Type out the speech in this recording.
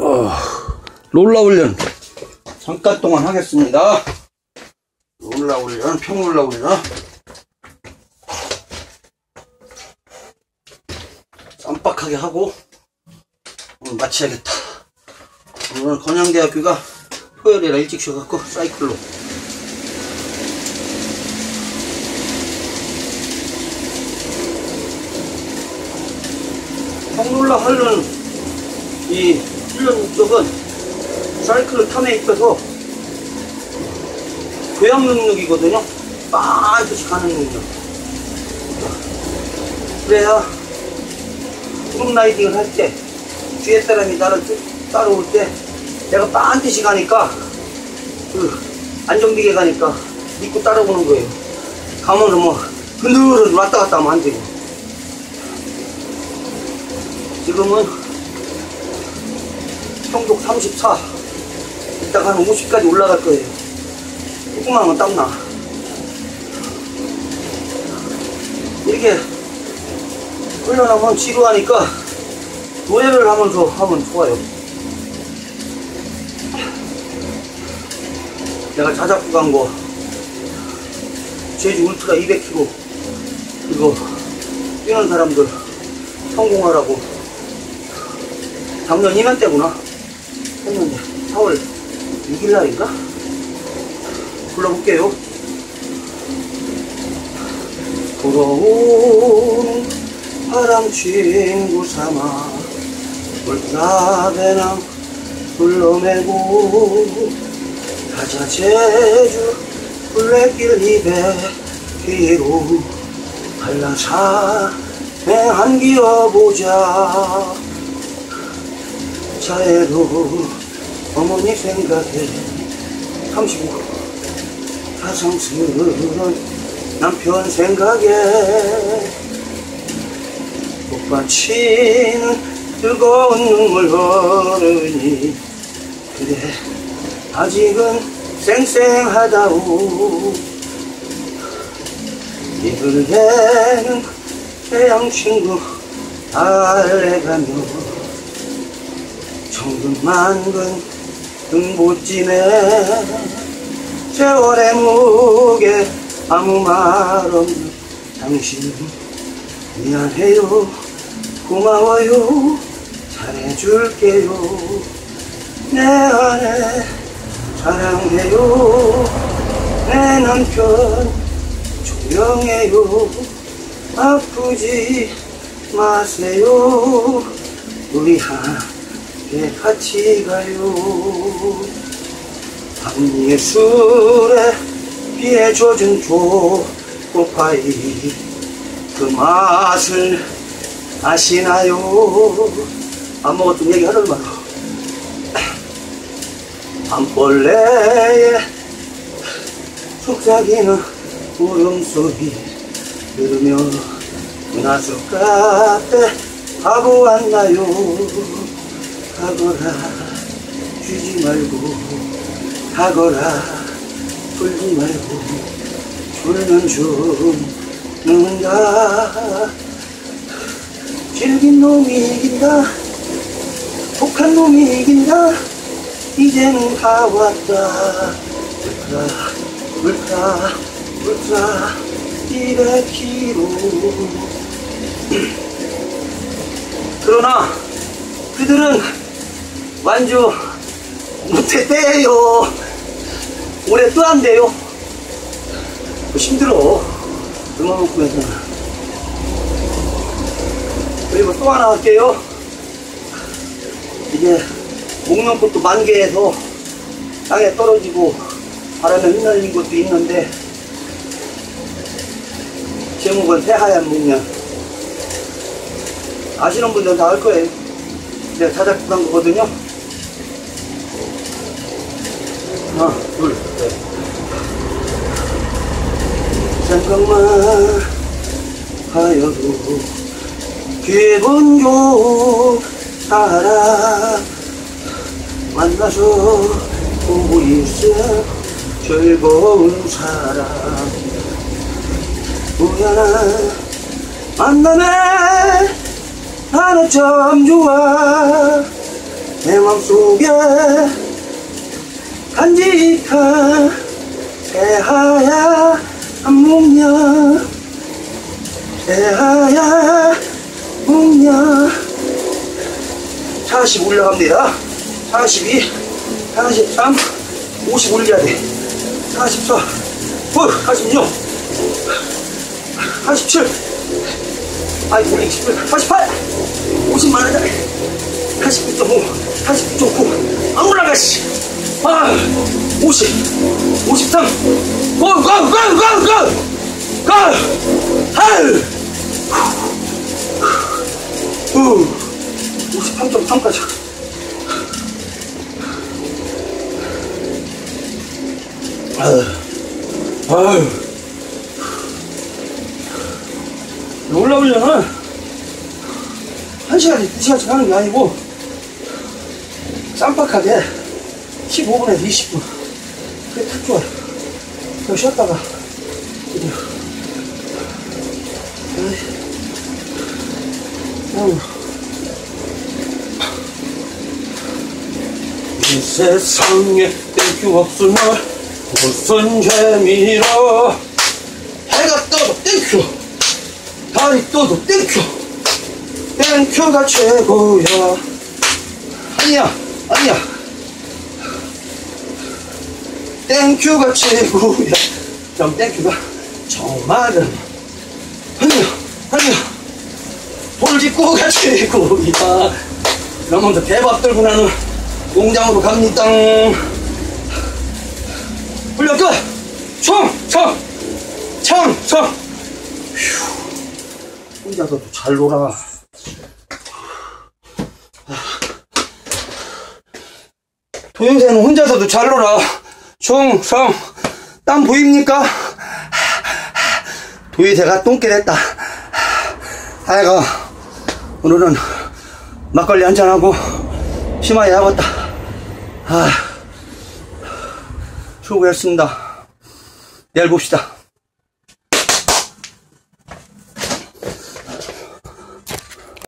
어, 롤라 훈련 잠깐 동안 하겠습니다. 롤라 훈련, 평롤라 훈련. 깜빡하게 하고 오늘 마쳐야겠다. 오늘 건양대학교가 토요일이라 일찍 쉬어갖고 사이클로 평롤라 하는 이 훈련 목적은 사이클을 탐에 있어서 교양 능력이거든요. 반드시 가는 능력. 그래야 구름 라이딩을 할 때 뒤에 사람이 나를 쫓- 따라올 때 내가 반드시 가니까 그 안정되게 가니까 믿고 따라오는 거예요. 가면은 뭐 흔들흔들 왔다 갔다 하면 안 되고 지금은 평독 34 이따가 한 50까지 올라갈 거예요. 조금만 하면 땀나. 이렇게 훈련하면 지루하니까 노래를 하면서 하면 좋아요. 내가 자작부 간 거, 제주 울트라 200km, 이거 뛰는 사람들 성공하라고 작년 이맘때구나 했는데 4월 6일 날인가? 불러볼게요. 불어오는 바람 친구 삼아 물가배낭 불러매고 가자 제주 블랙길 입에 뒤로 한라산에 한기어보자 자애로 어머니 생각에 35 사상스러운 남편 생각에 꽃받치는 뜨거운 눈물 흐르니 그래 아직은 쌩쌩하다오. 이글대는 태양 친구 달래가며 정근만근 등보찜에 세월의 무게 아무 말 없는 당신 미안해요. 고마워요. 잘해줄게요. 내 안에 사랑해요. 내 남편 조용해요. 아프지 마세요. 우리 함께 같이 가요 밤예술에 비에 젖은 초코파이 그 맛을 아시나요? 안 먹었던 얘기 하늘 말로 밤벌레에 속삭이는 울음소리 들으며 나서 카페 가고 왔나요? 가거라 쉬지 말고 가거라 풀지 말고 줄는 죽는다. 질긴 놈이 이긴다. 독한 놈이 이긴다. 이제는 다 왔다. 울트라 울트라 울트라. 200km 그러나 그들은 완주 못했대요. 올해 또 안 돼요. 힘들어. 음악 먹고 해서. 그리고 또 하나 할게요. 이제 목련 꽃도 만개해서 땅에 떨어지고 바람에 흩날린 것도 있는데 제목은 새하얀 목련. 아시는 분들은 다 알 거예요. 내가 한 거거든요 하나 둘셋 생각만 하여도 좋은 사람 만나서 보고 있어 즐거운 사람. 우연한 만남에 나는 참 좋아. 내 맘속에 간직한 새하얀 문명 새하얀 문명 40 올라갑니다. 42 43 50 올려야 돼. 44 어, 46 47 아이 올리기 17 48 50만 원짜리 49.5 49.9 안 올라가 씨. 아, 50 53 고! 고! 고! 고! 고! 고! 아유 53.3까지 아유 아유 올라오려면 한 시간씩 두 시간씩 하는 게 아니고 쌈박하게 15분에서 20분 그게 딱 좋아요 그 쉬었다가. 이 세상에 땡큐 없으면 무슨 재미로? 해가 떠도 땡큐 달이 떠도 땡큐 땡큐가 최고야. 아니야 아니야 땡큐가 최고야 그럼 땡큐가 정말은 아니야 아니야 돌직구가 최고야 그럼 먼저 개밥 들고 나는 공장으로 갑니다 훈련 끝! 총! 총! 총! 총! 혼자서도 잘 놀아. 도요새는 혼자서도 잘 놀아. 총, 성, 땀 보입니까? 도요새가 똥개 됐다. 아이가, 오늘은 막걸리 한잔하고 심하게 하겠다. 아, 수고했습니다. 내일 봅시다.